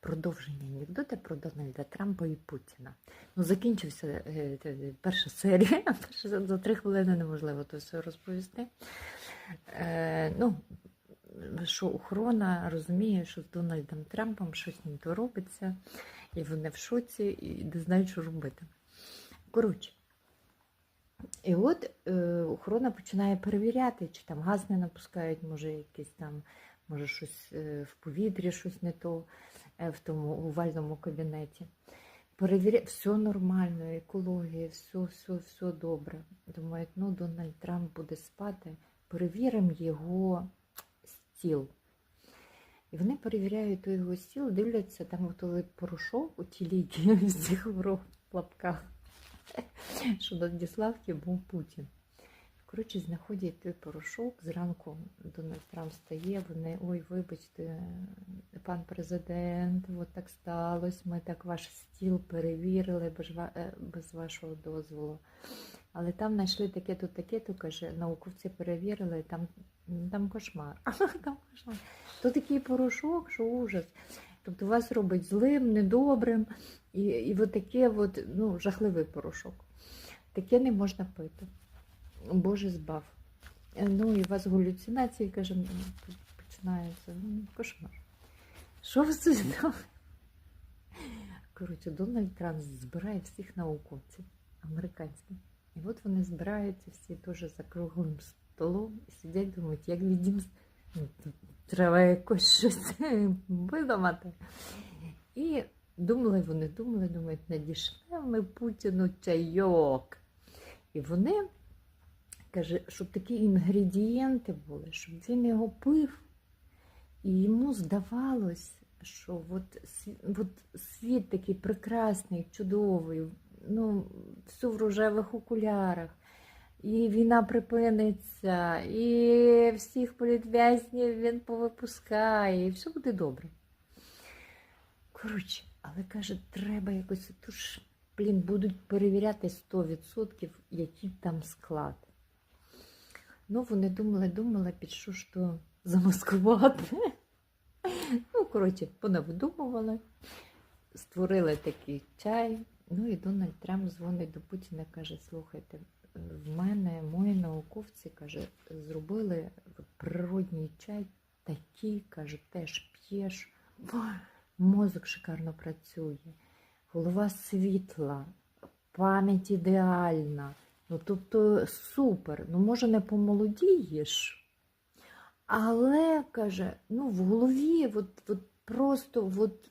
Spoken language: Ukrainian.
продовження анекдота про Дональда Трампа і Путіна. Ну, закінчився е, е, перша серія. За три хвилини неможливо то все розповісти. Е, ну, що охорона розуміє, що з Дональдом Трампом щось не то робиться, і вони в шоці і не знають, що робити. Коротше. І от е, охорона починає перевіряти, чи там газ не напускають, може, якийсь там, може, щось е, в повітрі, щось не то е, в тому овальному кабінеті. Перевіряє, все нормально, екологія, все, все, все добре. Думають, ну Дональд Трамп буде спати, перевіримо його стіл. І вони перевіряють той його стіл, дивляться, там готовий порошок у ті ліки з цих в лапках що надіслав був Путін. Коротше, знаходять той порошок. Зранку Дональд Трамп стає, вони, ой, вибачте, пан президент, от так сталося, ми так ваш стіл перевірили без, е, вашого дозволу. Але там знайшли таке-то, таке-то, каже, науковці перевірили, там, там кошмар. там кошмар. То такий порошок, що ужас. Тобто вас робить злим, недобрим, і, і от таке от, ну, жахливий порошок. Таке не можна пити. Боже збав. Е, Ну і у вас галюцинації, каже, починаються. Ну, кошмар. Що ви це знали? Коротше, Дональд Трамп збирає всіх науковців американських. І от вони збираються всі теж за круглим столом і сидять, думають, як відім. Ну, Треба якось щось видумати. І думали вони, думали, думають, надішлемо ми Путіну чайок. І вони каже, щоб такі інгредієнти були, щоб він його пив. І йому здавалось, що от, от світ такий прекрасний, чудовий, ну, все в рожевих окулярах. І війна припиниться, і всіх політв'язнів він повипускає, і все буде добре. Коротше, але каже, треба якось ту ж, блін, будуть перевіряти 100%, який там склад. Ну, вони думали, думали, під що ж то замаскувати. Ну, коротше, понавидумували, створили такий чай. Ну і Дональд Трамп дзвонить до Путіна, каже: слухайте, в мене мої науковці каже, зробили природній чай, такий, каже, теж п'єш. Мозок шикарно працює, голова світла, пам'ять ідеальна. Ну, тобто супер. Ну, може, не помолодієш, але каже, ну, в голові от, от просто от